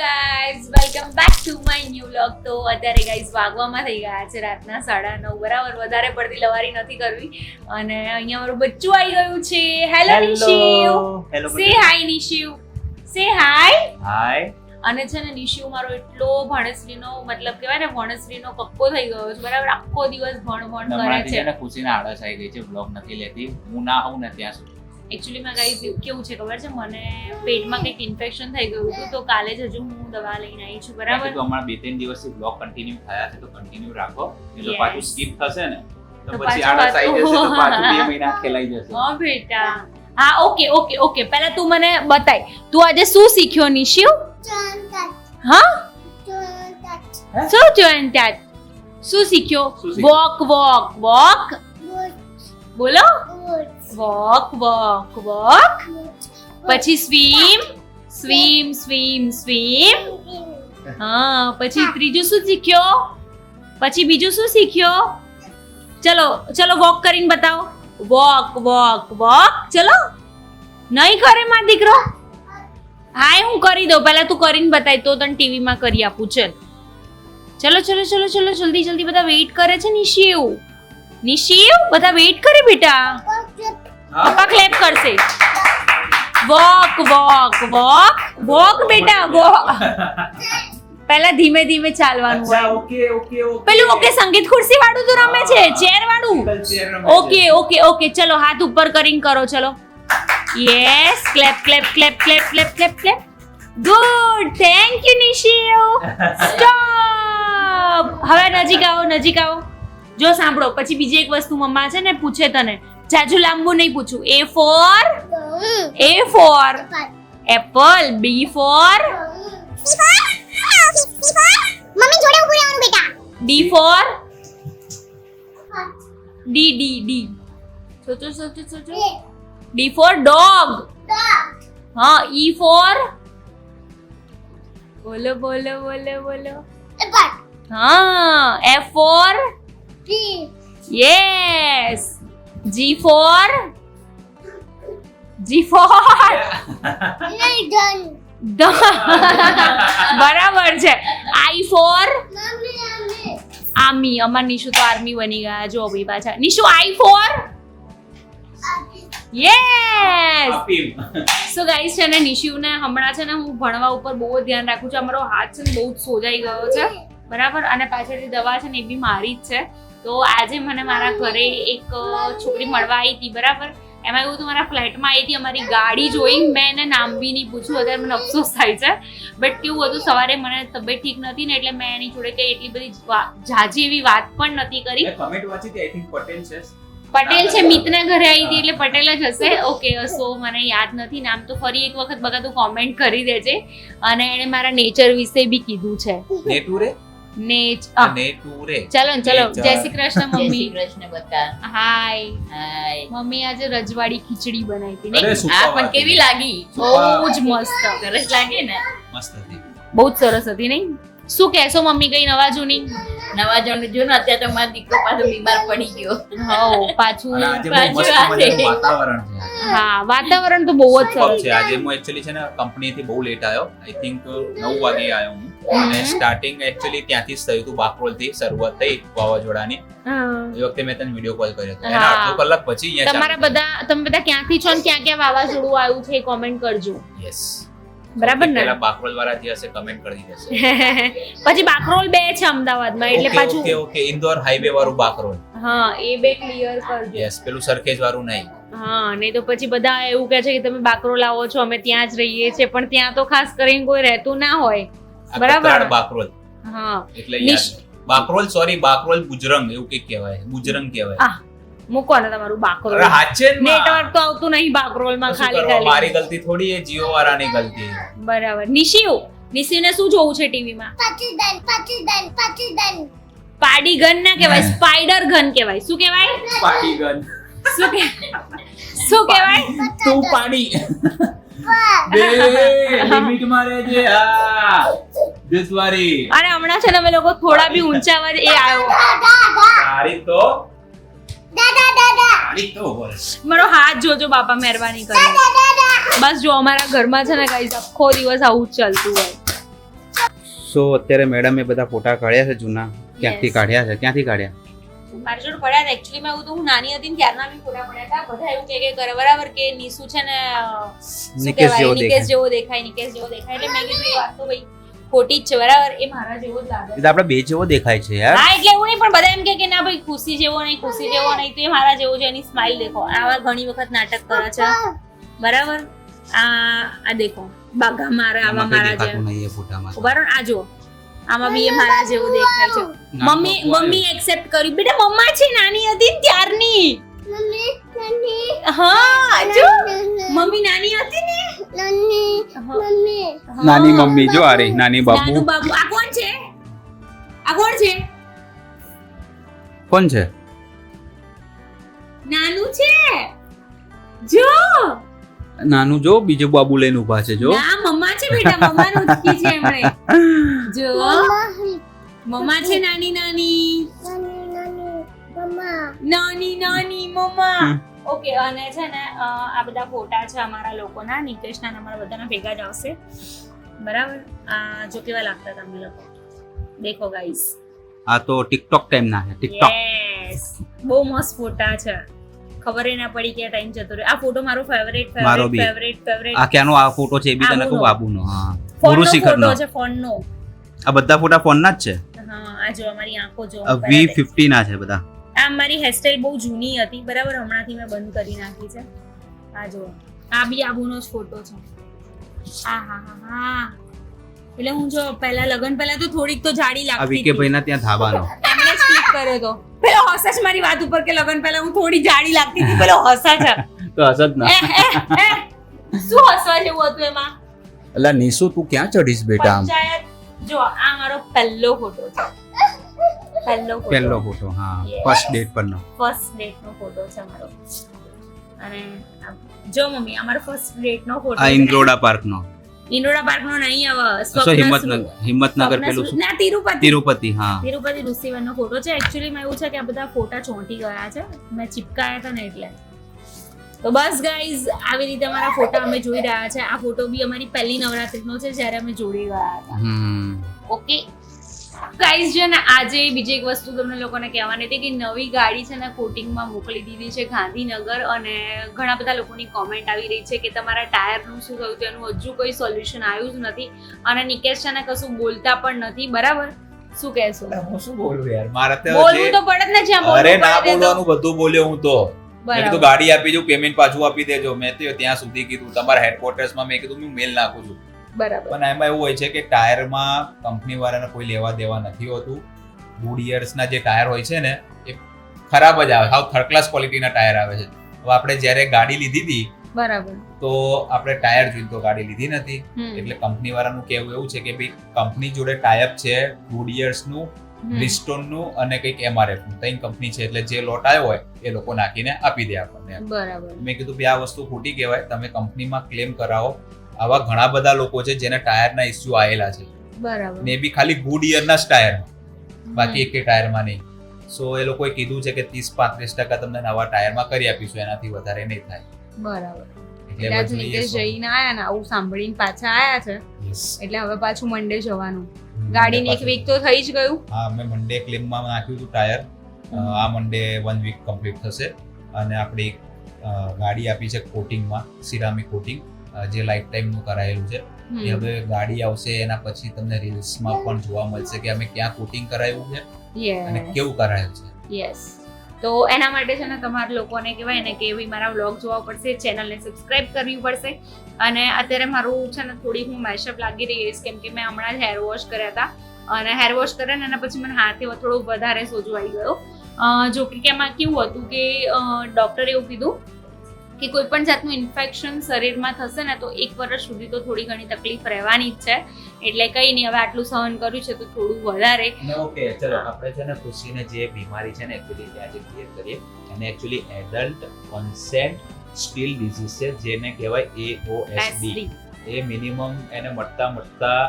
Guys welcome back to my new vlog તો અત્યારે guys વાગવામાં થઈ ગયા છે રાતના સાડા નવ બરાબર? વધારે પડતી લવારી નથી કરવી. અને અહીંયા મારું બચ્ચું આવી ગયું છે. Hello Nishiv. Say hi Nishiv. સે હાય હાય અને છે ને નિશિવ મારો એટલો ભણેશ્રીનો મતલબ કહેવાય ને ભણશ્રીનો કક્કો થઈ ગયો છે બરાબર? આખો દિવસ ભણ ભણ કરે છે. ખુશીને આળસ આવી ગઈ છે બ્લોગ નથી લેતી. હું ના હોઉં ને ત્યાં સુધી. એકચ્યુઅલી માં ગાઈઝ કેવું છે ખબર છે? મને પેટમાં કંઈક ઇન્ફેક્શન થઈ ગયું હતું તો કાલે જ હજુ હું દવા લઈને આવી છું બરાબર? હમણાં બે ત્રણ દિવસથી બ્લોક કન્ટિન્યુ થયા છે તો કન્ટિન્યુ રાખો. એ પાછું સ્કીપ થશે ને તો પછી આળસ આવી જશે તો પાછું. બે મહિના ખેલાઈ જશે. હા બેટા. હા ઓકે ઓકે ઓકે. પહેલા તું મને બતાય તું આજે શું શીખ્યો નિશિવ હા? શું જોઈન ત્યાં શું શીખ્યો? વોક વોક વોક બોલો? વોક વોક વોક પછી સ્વીમ સ્વીમ સ્વીમ સ્વીમ હા પછી ત્રીજું શું શીખ્યો પછી બીજું શું શીખ્યો ચલો ચલો વોક કરીને બતાવો વોક વોક વોક ચલો નહીં કરે માં દીકરો હાય હું કરી દઉં પહેલા તું કરીને બતાય તો તને ટીવીમાં કરી આપું ચલ ચલો ચલો ચલો ચલો જલ્દી જલ્દી બધા વેઇટ કરે છે નિશિવ નિશિવ બધા વેઇટ કરે બેટા પપ્પા ક્લેપ કરશે. Walk walk walk. વોક બેટા વોક. પહેલા ધીમે ધીમે ચાલવાનું હોય. Okay okay okay. પેલું ઓકે સંગીત ખુરશી વાળું તો રમે છે ચેર વાળું? ઓકે ઓકે ઓકે ચલો હાથ ઉપર કરીને કરો ચલો. Yes clap clap clap clap clap clap clap good thank you નિશિયો stop હવે નજીક આવો નજીક આવો. જો સાંભળો પછી બીજી એક વસ્તુ મમ્મા છે ને પૂછે તને. જાજુ લાંબુ નહીં પૂછું. A for A for apple B for mummy જોડે ઉભું રહેવાનું બેટા. D for D D D સોચો સોચો સોચો. ડી ફોર ડોગ હા ઈ ફોર બોલો બોલો બોલો બોલો. હા F for yes G for G done બરાબર છે. આઈ ફોર આર્મી અમાર નિશુ તો આર્મી બની ગયા. જો ભાઈ પાછા. Nishu I for yes so guys છે ને નિશુને હમણાં છે ને હું ભણવા ઉપર બહુ જ ધ્યાન રાખું છું. અમારો હાથ છે ને બહુ જ સોજાઈ ગયો છે. બરાબર? અને પાછળથી દવા છે ને એ બી મારી જ છે. તો આજે મને મારા ઘરે એક છોકરી મળવા આવી હતી બરાબર? એમાં એવું હતું મારા ફ્લેટમાં આવી હતી અમારી ગાડી જોઈ મેં એને નામ બી નહીં પૂછ્યું અત્યારે મને અફસોસ થાય છે. બટ કેવું હતું સવારે મને તબિયત ઠીક નથી ને એટલે મેં એની જોડે કઈ એટલી બધી જાજી એવી વાત પણ નથી કરી. કમેન્ટ વાંચી હતી આઈ થિંક પટેલ છે. પટેલ છે મિતના ઘરે આવી હતી એટલે પટેલ જ હશે. ઓકે સો મને યાદ નથી નામ તો ફરી એક વખત બગા તું કોમેન્ટ કરી દેજે. અને એણે મારા નેચર વિશે બી કીધું છે. નેટુરે નેચ ટુરે ચલો ચલો. જય શ્રી કૃષ્ણ જય શ્રી કૃષ્ણ બકા હાય. હાય. મમ્મી આજે રજવાડી ખીચડી બનાવી હતી ને આ પણ કેવી લાગી? બહુ જ મસ્ત. સરસ લાગે ને? મસ્ત હતી. બહુ જ સરસ હતી નહીં? શું કહેશો મમ્મી કઈ નવા જૂની નવા જણ જો ને અત્યારે તો મારો દીકરો પાછો બીમાર પડી ગયો. હો પાછું અને પાછું. વાતાવરણ છે હા વાતાવરણ તો બહુ જ સરસ છે? આજે હું એક્ચ્યુઅલી છે ને કંપનીથી બહુ લેટ આવ્યો. આઈ થિંક 9 વાગે આવ્યો હું. અને સ્ટાર્ટિંગ એકચ્યુઅલી ત્યાંથી જ થયું હતું બાકરોલથી શરૂઆત થઈ વાવાઝોડાની. એ વખતે મેં તને વીડિયો કોલ કર્યો હતો. એના અડધો કલાક પછી અહીંયા તમારા બધા તમે બધા ક્યાંથી છો ને ક્યાં ક્યાં વાવાઝોડું આવ્યું છે કોમેન્ટ કરજો. યસ બરાબર ને? પેલા બાકરોલ વાળા જે હશે કમેન્ટ કરી દેશે. પછી બાકરોલ બે છે અમદાવાદમાં એટલે પાછું ઓકે ઓકે ઇન્દોર હાઈવે વાળું બાકરોલ. હા એ બે ક્લિયર કરજો. યસ પેલું સરખેજ વાળું નહીં. હા નહીં તો પછી બધા એવું કહે છે કે તમે બાકરોલ આવો છો અમે ત્યાં જ રહીએ છીએ પણ ત્યાં તો ખાસ કરીને કોઈ રહેતું ના હોય. બરાબર. બાકરોલ. હા. એટલે બાકરોલ સોરી બાકરોલ બુજરંગ એવું કઈ કહેવાય. બુજરંગ કહેવાય. મૂકો ને તમારું બાકરોલ. હાચે માં. નેટવર્ક તો આવતું નહીં બાકરોલમાં તો શું ખાલી મારી ગલતી થોડી એ જીઓ વાળાની ગલતી બરાબર. નિશિવ નિશિવને શું જોવું છે ટીવીમાં? પચીદન પચીદન પચીદન પાડી ગન ના કહેવાય સ્પાઈડર ગન કહેવાય. શું કહેવાય? પાડી ગન શું શું કહેવાય? તું પાડી. બે લિમિટ રહેજે હા. this વારી હમણાં છે ને અમે લોકો થોડા બી ઊંચા અવાજ એ આવ્યો. તારી તો દાદા દાદા તારી તો બસ મારો હાથ જોજો બાપા મહેરબાની કરી. બસ જો અમારા ઘરમાં છે ને ગાઈઝ આખો દિવસ આવું જ ચાલતું હોય. સો અત્યારે મેડમે બધા ફોટા કાઢ્યા છે જૂના. ક્યાંથી કાઢ્યા છે? ક્યાંથી કાઢ્યા? મારી જોડે પડ્યા હતા એકચ્યુઅલી માં એવું તો હું નાની હતી ત્યારના બી ફોટા પડ્યા હતા. બધા એવું કહે કે કરે બરાબર કે નીસુ છે ને નિકેશ જેવો દેખાય. નિકેશ જેવો દેખાય. એટલે મેં કીધું વાત તો ભાઈ ખોટી જ છે બરાબર? એ મારા જેવો જ લાગે એટલે આપણે બે જેવો દેખાય છે યાર. હા એટલે એવું નહીં પણ બધા એમ કે કે ના ભાઈ ખુશી જેવો નહીં ખુશી જેવો નહીં તો એ મારા જેવો છે એની સ્માઈલ દેખો. આવા ઘણી વખત નાટક કરે છે. બરાબર? આ આ દેખો. બાઘા મારા આવા મારા જેવો. ને, આ જુઓ. આમાં બી એ મારા જેવો દેખાય છે. મમ્મી મમ્મી એક્સેપ્ટ કર્યું બેટા મમ્મા છે નાની હતી ત્યારની. નાની. હા જો. મમ્મી નાની હતી ને? નાની મમ્મી. હા. નાની મમ્મી જો આ નાની બાબુ. નાનું બાબુ. આ કોણ છે? આ કોણ છે? કોણ છે? નાનું છે. જો. નાનું જો બીજો બાબુ લઈને ઊભા છે જો. ના બેટા મમ્માનું ઉચકી છે એમણે. જો મમ્મા મમ્મા છે નાની નાની. નાની નાની મમ્મા. નાની નાની મમ્મા હમ. ઓકે અને છે ને આ બધા ફોટા છે અમારા લોકોના નિકેશના અમારા બધાના ભેગા જ આવશે. બરાબર? આ જો કેવા લાગતા તમે લોકો. દેખો ગાઈસ આ તો ટિકટોક ટાઈમ ના છે ટિકટોક યસ બહુ મસ્ત ફોટા છે. ખબર ના પડી કે ટાઈમ જતો રહ્યો. આ ફોટો મારો ફેવરેટ ફેવરેટ ફેવરેટ ફેવરેટ આ ક્યાંનો આ ફોટો છે એ બી તને આબુનો. કહું બાબુનો હા. ફોનનો ગુરુ શિખરનો. ફોટો છે ફોનનો. આ બધા ફોટા ફોનના જ છે? હા આ જો અમારી આંખો જો આ વી ફિફ્ટી ના છે બધા. આ મારી હેરસ્ટાઈલ બહુ જૂની હતી. બરાબર હમણાંથી મેં બંધ કરી નાખી છે. આ જો. આ બી આબુનો જ ફોટો છે. હા હા હા હા. એટલે હું જો પહેલા લગન પહેલા તો થોડીક તો જાડી આ લાગતી વીકે હતી. ભાઈ ના ત્યાં ધાબાનો. કર્યો તો. પેલો હસે છે મારી વાત ઉપર કે લગન પહેલા હું થોડી જાડી લાગતી હતી પેલો હસા છે તો જ ના. શું હસવા જેવું હતું એમાં? એટલે નીસુ તું ક્યાં ચડીશ બેટા આમ? જો આ મારો પહેલો ફોટો છે. પહેલો ફોટો પહેલો ફોટો હા. ફર્સ્ટ ડેટ પરનો. ફર્સ્ટ ડેટ નો ફોટો છે મારો. અને જો મમ્મી અમારો ફર્સ્ટ ડેટ નો ફોટો આ ઇન્દ્રોડા પાર્ક નો. ઇન્ડોરા પાર્ક નો નહીં આવે સ્વપ્ન હિંમતનગર હિંમતનગર પેલું શું? ના તિરુપતિ. તિરુપતિ હા. તિરુપતિ રિસીવર નો ફોટો છે. એકચ્યુઅલી માં એવું છે કે આ બધા ફોટા ચોંટી ગયા છે. મેં ચિપકાયા હતા ને એટલે. તો બસ ગાઈઝ આવી રીતે અમારા ફોટા અમે જોઈ રહ્યા છે. આ ફોટો બી અમારી પહેલી નવરાત્રીનો છે જ્યારે અમે જોડી ગયા હતા. ઓકે ગાઈઝ છે ને આજે બીજી એક વસ્તુ તમને લોકોને કહેવાની હતી કે નવી ગાડી છે ને કોટિંગમાં મોકલી દીધી છે ગાંધીનગર અને ઘણા બધા લોકોની કોમેન્ટ આવી રહી છે કે તમારા ટાયરનું શું થયું તેનું હજુ કોઈ સોલ્યુશન આવ્યું જ નથી અને નિકેશ છે ને કશું બોલતા પણ નથી. બરાબર? શું કહેશો? હું શું બોલું યાર? મારે તો બોલવું તો પડે જ ને જ્યાં અરે ના. બોલવાનું બધું બોલ્યો હું તો. મેં કીધું ગાડી આપી જો પેમેન્ટ પાછું આપી દેજો. મેં તો ત્યાં સુધી કીધું. તમારા હેડક્વાર્ટર્સમાં મેં કીધું હું મેલ નાખું છું. બરાબર. પણ એમાં એવું હોય છે કે ટાયરમાં કંપની વાળાને કોઈ લેવા દેવા નથી હોતું. ગુડ યર્સના જે ટાયર હોય છે ને એ ખરાબ જ આવે. હાવ થર્ડ ક્લાસ ક્વોલિટીના ટાયર આવે છે. હવે આપણે જ્યારે ગાડી લીધી હતી બરાબર. તો આપણે ટાયર જોઈને તો ગાડી લીધી નથી. એટલે કંપની વાળાનું કહેવું એવું છે કે ભાઈ કંપની જોડે ટાયપ છે ગુડનું હમ. બ્રિસ્ટોનનું અને કંઈક એમઆરએફનું. ત્રણ કંપની છે એટલે જે લોટ આવ્યો હોય એ લોકો નાખીને આપી દે આપણને. બરાબર. મેં કીધું ભાઈ આ વસ્તુ ખોટી કહેવાય. તમે કંપનીમાં ક્લેમ કરાવો. આવા ઘણા બધા લોકો છે જેને ટાયરના ઇસ્યુ આવેલા છે. બરાબર. મે બી ખાલી ગુડ ના જ ટાયર. બાકી એક ટાયરમાં નહીં. સો એ લોકોએ કીધું છે કે ત્રીસ પાંત્રીસ ટકા તમને નવા ટાયરમાં કરી આપીશું એનાથી વધારે નહીં થાય. બરાબર. એટલે એટલે આજે બધું એ નિકેશ સો- જઈને આયા ને આવું સાંભળીને પાછા આયા છે. એટલે હવે પાછું મંડે જવાનું. ગાડીને એક વીક તો થઈ જ ગયું. હા મેં મંડે ક્લેમમાં નાખ્યું હતું ટાયર. આ મંડે વન વીક કમ્પ્લીટ થશે. અને આપણી ગાડી આપી છે કોટિંગમાં સિરામિક કોટિંગ જે લાઈફ ટાઈમનું કરાયેલું છે. એ હવે ગાડી આવશે એના પછી તમને રીલ્સમાં પણ જોવા મળશે કે અમે ક્યાં કોટિંગ કરાયું છે અને કેવું કરાયું છે. યસ તો એના માટે છે ને તમારા લોકોને કહેવાય ને કે એવી મારા વ્લોગ જોવા પડશે ચેનલને સબસ્ક્રાઇબ કરવી પડશે. અને અત્યારે મારું છે ને થોડી હું મેશઅપ લાગી રહી છે કેમ કે મેં હમણાં જ હેર વોશ કર્યા હતા. અને હેર વોશ કર્યા ને એના પછી મને હાથે થોડો વધારે સોજો આવી ગયો. જો કે એમાં કેવું હતું કે ડૉક્ટરે એવું કીધું કે કોઈ પણ જાતનું ઇન્ફેક્શન શરીરમાં થશે ને તો એક વર્ષ સુધી તો થોડી ઘણી તકલીફ રહેવાની જ છે. એટલે કંઈ નહીં હવે આટલું સહન કર્યું છે તો થોડું વધારે. ઓકે ચલો આપણે છે ને ખુશીને જે બીમારી છે ને એકચ્યુઅલી આજે ક્લિયર કરીએ અને actually adult consent Still disease છે જેને કહેવાય એઓએસડી SD. એ મિનિમમ એને મળતા મળતા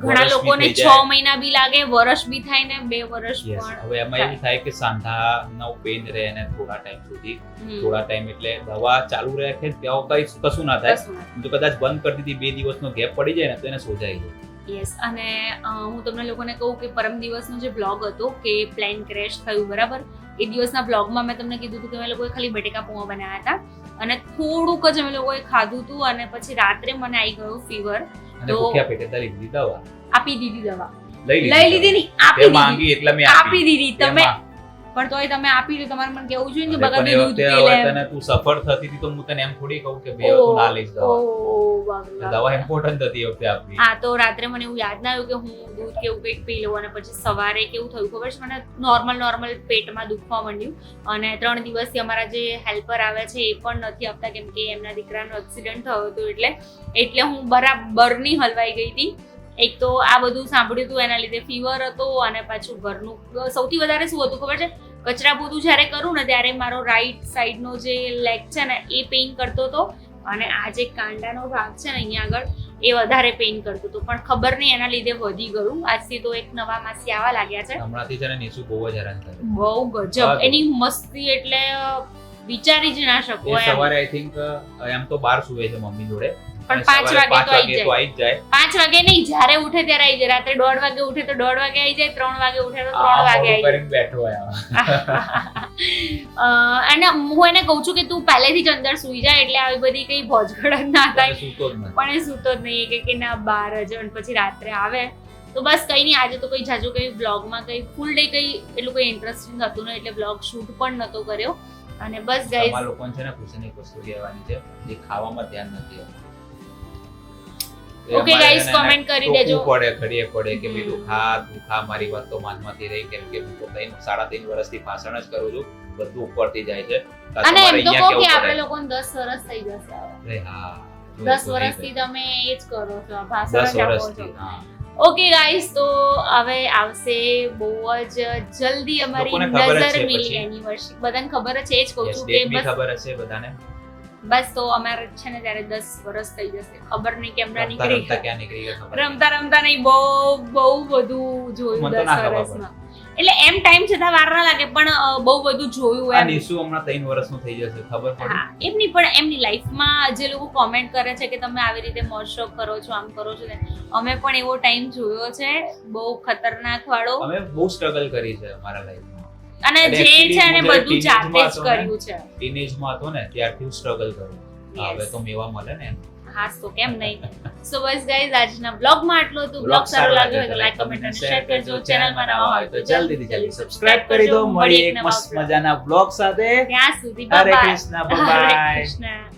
ઘણા લોકોને છ મહિના બી લાગે વર્ષ બી થાય ને બે વર્ષ. પણ હવે એમાં એવું થાય કે સાંધાનો પેન રહે ને થોડા ટાઈમ સુધી. થોડા ટાઈમ એટલે દવા ચાલુ રાખે ત્યાં કઈ કશું ના થાય. તો કદાચ બંધ કરી દીધી બે દિવસનો ગેપ પડી જાય ને તો એને સોજાઈ જાય યસ અને હું તમને લોકોને કહું કે પરમ દિવસનો જે બ્લોગ હતો કે પ્લેન ક્રેશ થયું બરાબર? એ દિવસના બ્લોગમાં મેં તમને કીધું હતું કે અમે લોકોએ ખાલી બટેકા પૂવા બનાવ્યા હતા. અને થોડુંક જ અમે લોકોએ ખાધું હતું અને પછી રાત્રે મને આવી ગયું ફીવર અને તો- ભૂખ્યા પેટે તારી દીધી દવા. આપી દીધી દવા. લઈ લઈ લીધી નહીં આપી દીધી. માંગી એટલે મેં આપી. દીધી. તમે. પણ તોય તમે આપી દીધું તમારે મને કેવું જોઈએ કે એ દૂધ પી લે તને તું સફળ થતી હતી તો હું તને એમ થોડી કહું કે બે તું ના લઈશ દવા. દવા દવા ઇમ્પોર્ટન્ટ હતી એ વખતે આપની હા તો રાત્રે મને એવું યાદ ના આવ્યું કે હું દૂધ કેવું કંઈક પી લઉં અને પછી સવારે કેવું થયું ખબર છે? મને નોર્મલ નોર્મલ પેટમાં દુખવા માંડ્યું. અને ત્રણ દિવસથી અમારા જે હેલ્પર આવે છે એ પણ નથી આપતા કેમ કે એમના દીકરાનો એક્સિડન્ટ થયો હતો એટલે એટલે હું બરાબરની હલવાઈ ગઈ હતી. એક તો આ બધું સાંભળ્યું હતું એના લીધે ફીવર હતો અને પાછું ઘરનું સૌથી વધારે શું હતું ખબર છે? કચરા પોતું જ્યારે કરું ને ત્યારે મારો રાઈટ સાઈડનો જે લેગ છે ને એ પેઇન કરતો હતો. અને આ જે કાંડાનો ભાગ છે ને અહીંયા આગળ એ વધારે પેઇન કરતું હતું. પણ ખબર નહીં એના લીધે વધી ગયું. આજથી તો એક નવા માસી આવા લાગ્યા છે. હમણાંથી છે ને નીસુ બહુ જ હેરાન કરે. બહુ ગજબ. એની મસ્તી એટલે વિચારી જ ના શકો સવારે આઈ થિંક એમ તો બાર સુવે છે મમ્મી જોડે. પણ પાંચ વાગે તો આવી જાય. પાંચ વાગે નહીં જ્યારે ઉઠે ત્યારે આવી જાય. રાત્રે દોઢ વાગે ઉઠે તો દોઢ વાગે આવી જાય ત્રણ વાગે ઉઠે તો ત્રણ વાગે આવી જાય. બેઠો અને હું એને કહું છું કે તું પહેલેથી જ અંદર સુઈ જાય એટલે આવી બધી કઈ ભોજગડ ના થાય. પણ એ સૂતો જ નહીં કે ના બાર જ અને પછી રાત્રે આવે. તો બસ કઈ નહીં આજે તો કઈ જાજુ કઈ બ્લોગમાં કઈ ફૂલ ડે કઈ એટલું કઈ ઇન્ટરેસ્ટિંગ હતું નહીં એટલે બ્લોગ શૂટ પણ નતો કર્યો. અને બસ ગાઈઝ લોકોને છે ને ખુશીની એક વસ્તુ કહેવાની છે જે ખાવામાં ધ્યાન નથી આપતું. ગાઈસ comment કરી દેજો. પડે ખડીએ પડે કે હમ. ખા તું ખા મારી વાત તો માનમાંથી રહી કેમ કે હું તો ત્રણ સાડા ત્રણ વર્ષથી ભાષણ જ કરું છું બધું ઉપરથી જાય છે અને એમ તો કહો કે આપણે? લોકોને દસ વર્ષ થઈ જશે અરે હા દસ વર્ષથી તમે એ જ કરો છો ભાષણ જ આપો વર્ષથી છો હા ઓકે ગાઈસ તો હવે આવશે બહુ જ જલ્દી અમારી નજર મિલી એનિવર્સરી બધાને ખબર છે એ જ કહું છું કે બસ ખબર છે બધાને બસ તો અમારે છે ને ત્યારે દસ વર્ષ થઈ જશે. ખબર નહીં કેમ ના રમતા નીકળી રમતા રમતા નહીં બહુ બહુ બધું જોયું દસ વર્ષમાં એટલે એમ ટાઈમ છતાં વાર ના લાગે પણ બહુ બધું જોયું એમ. નિશુ હમણાં ત્રણ વર્ષનું થઈ જશે ખબર પડે. હા એમની પણ એમની લાઈફમાં જે લોકો કોમેન્ટ કરે છે કે તમે આવી રીતે મોજ શોખ કરો છો આમ કરો છો ને અમે પણ એવો ટાઈમ જોયો છે બહુ ખતરનાક વાળો. અમે બહુ સ્ટ્રગલ કરી છે અમારા લાઈફમાં અને જે છે ને બધું જાતે જ કર્યું છે. ટીનેજમાં હતો ને ત્યારથી સ્ટ્રગલ કરું હવે તો મેવા મળે ને હા તો કેમ નહીં? સો બસ ગાઈઝ આજના બ્લોગમાં આટલું હતું. બ્લોગ સારો લાગ્યો હોય તો લાઈક કમેન્ટ અને શેર કરજો. ચેનલમાં નવા હોય તો જલ્દીથી જલ્દી સબસ્ક્રાઇબ કરી દો મળી એક મસ્ત મજાના બ્લોગ સાથે. ત્યાં સુધી હરે કૃષ્ણ બાય કૃષ્ણ